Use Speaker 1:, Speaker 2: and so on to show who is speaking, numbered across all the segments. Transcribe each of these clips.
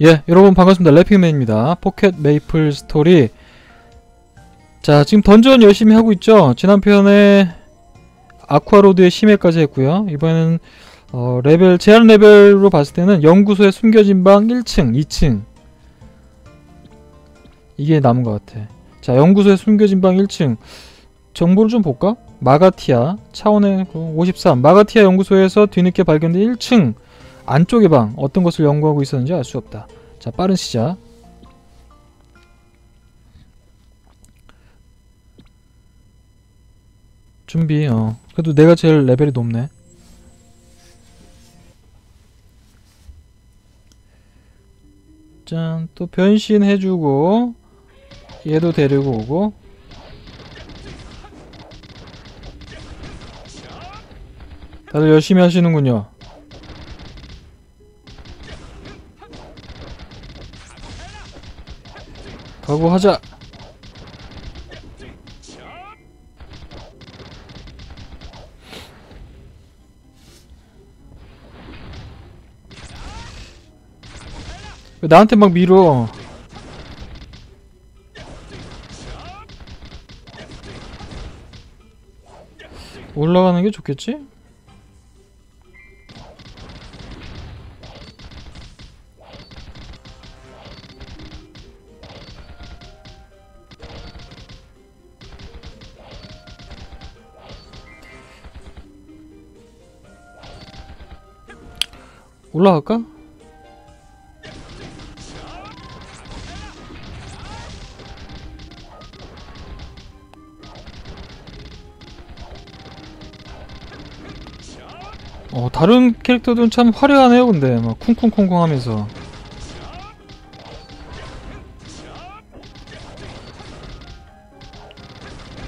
Speaker 1: 예, 여러분 반갑습니다. 래핑맨입니다. 포켓 메이플 스토리. 자, 지금 던전 열심히 하고 있죠? 지난 편에 아쿠아로드의 심해까지 했고요. 이번에는 어, 레벨, 제한 레벨로 봤을 때는 연구소의 숨겨진 방 1층, 2층. 이게 남은 것 같아. 자, 연구소의 숨겨진 방 1층. 정보를 좀 볼까? 마가티아, 차원의 53. 마가티아 연구소에서 뒤늦게 발견된 1층 안쪽의 방 어떤 것을 연구하고 있었는지 알 수 없다. 자 빠른 시작. 준비. 어. 그래도 내가 제일 레벨이 높네. 짠. 또 변신해주고 얘도 데리고 오고 다들 열심히 하시는군요. 각오하자. 왜 나한테 막 밀어? 올라가는 게 좋겠지? 올라갈까? 어, 다른 캐릭터들은 참 화려하네요, 근데. 막 쿵쿵쿵쿵 하면서.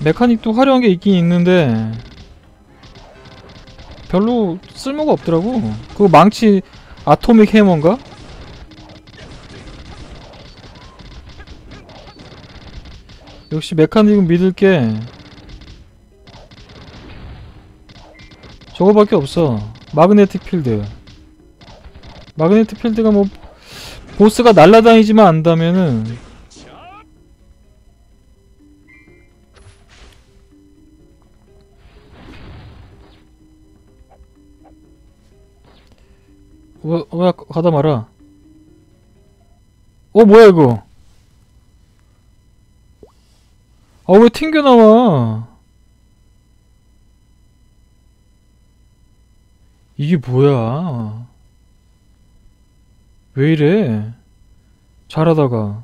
Speaker 1: 메카닉도 화려한 게 있긴 있는데, 별로 쓸모가 없더라고. 그거 망치 아토믹 해머인가? 역시 메카닉은 믿을게 저거밖에 없어 마그네틱 필드 마그네틱 필드가 뭐 보스가 날라다니지만 안다면은 왜, 왜 가다 말아? 어 뭐야 이거? 아 왜 튕겨 나와? 이게 뭐야? 왜 이래? 잘하다가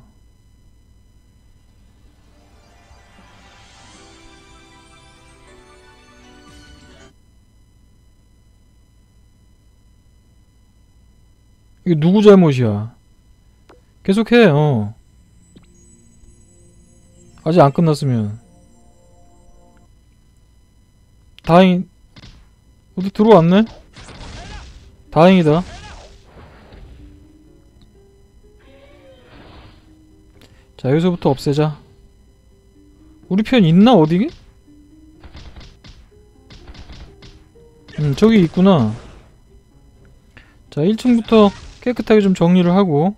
Speaker 1: 이게 누구 잘못이야? 계속해 어. 아직 안 끝났으면. 다행 어디 들어왔네? 다행이다. 자 여기서부터 없애자. 우리 편 있나 어디? 음 저기 있구나. 자 1층부터 깨끗하게 좀 정리를 하고.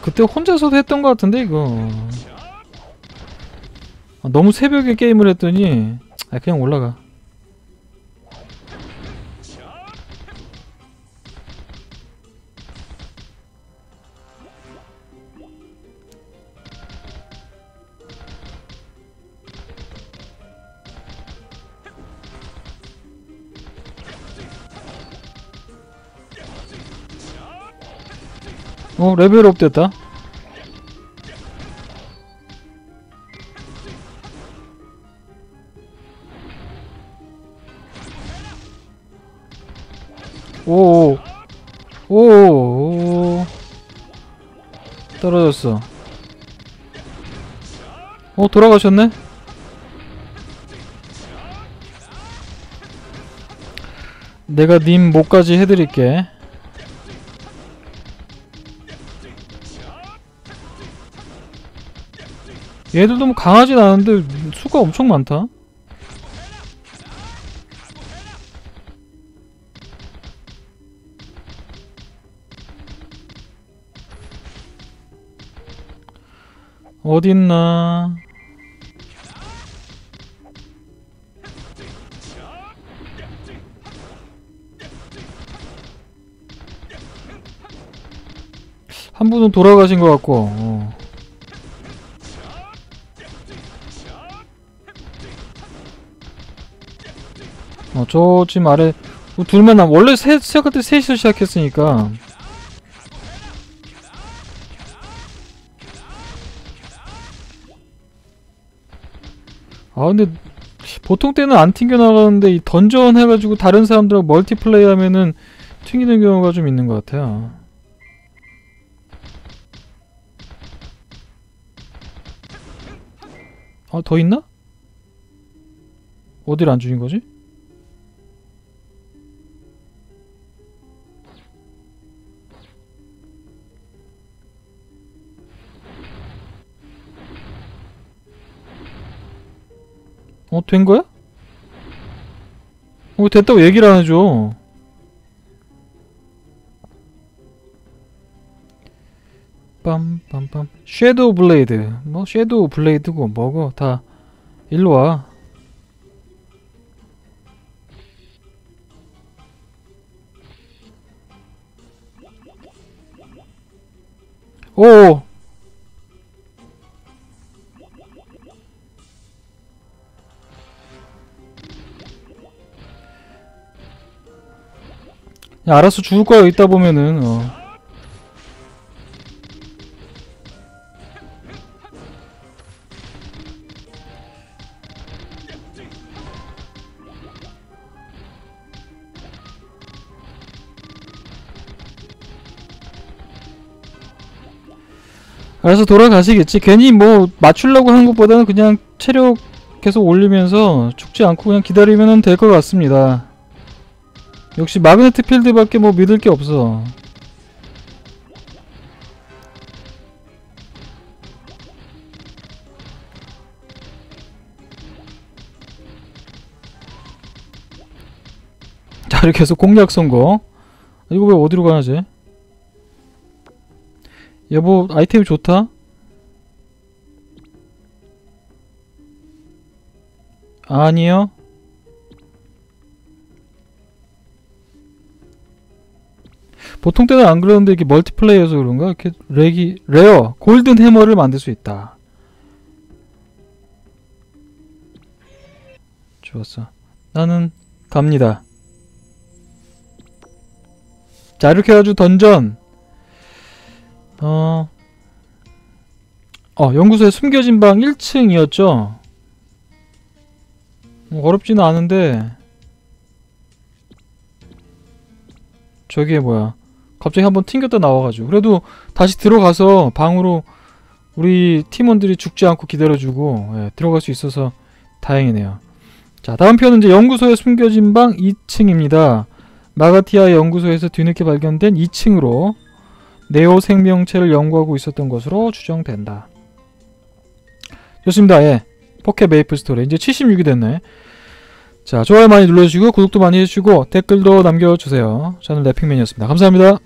Speaker 1: 그때 혼자서도 했던 것 같은데 이거. 아, 너무 새벽에 게임을 했더니 아 그냥 올라가 어 레벨업 됐다. 오오. 오 떨어졌어. 어 돌아가셨네? 내가 님 목까지 해드릴게 얘들도 뭐 강하진 않은데 수가 엄청 많다. 어딨나? 한 분은 돌아가신 것 같고. 어. 저 지금 아래 뭐 둘만 남. 원래 셋 시작할 때 셋이서 시작했으니까. 아 근데 보통 때는 안 튕겨 나가는데 이 던전 해가지고 다른 사람들하고 멀티플레이 하면은 튕기는 경우가 좀 있는 것 같아요. 아, 더 있나? 어디를 안 주인 거지? 어, 된 거야? 어, 됐다고 얘기를 안 해줘. 빰빰빰 섀도우 블레이드 뭐 섀도우 블레이드고 뭐고 다 일로 와 오! 야, 알아서 죽을 거야, 있다 보면은, 어. 알아서 돌아가시겠지. 괜히 뭐 맞추려고 하는 것보다는 그냥 체력 계속 올리면서 죽지 않고 그냥 기다리면 될 것 같습니다. 역시 마그네트 필드밖에 뭐 믿을 게 없어. 자, 이렇게 해서 공략 선거. 이거 왜 어디로 가야지? 여보, 아이템이 좋다? 아니요. 보통 때는 안 그러는데 이게 멀티플레이여서 그런가? 이렇게 렉이 레어 골든 해머를 만들 수 있다. 좋았어. 나는 갑니다. 자 이렇게 해가지고 던전 어... 어 연구소에 숨겨진 방 1층이었죠? 뭐 어렵지는 않은데 저게 뭐야 갑자기 한번 튕겼다 나와가지고. 그래도 다시 들어가서 방으로 우리 팀원들이 죽지 않고 기다려주고 예, 들어갈 수 있어서 다행이네요. 자 다음 편은 이제 연구소에 숨겨진 방 2층입니다. 마가티아 연구소에서 뒤늦게 발견된 2층으로 네오 생명체를 연구하고 있었던 것으로 추정된다. 좋습니다. 예 포켓 메이플 스토리. 이제 76이 됐네. 자 좋아요 많이 눌러주시고 구독도 많이 해주시고 댓글도 남겨주세요. 저는 래핑맨이었습니다. 감사합니다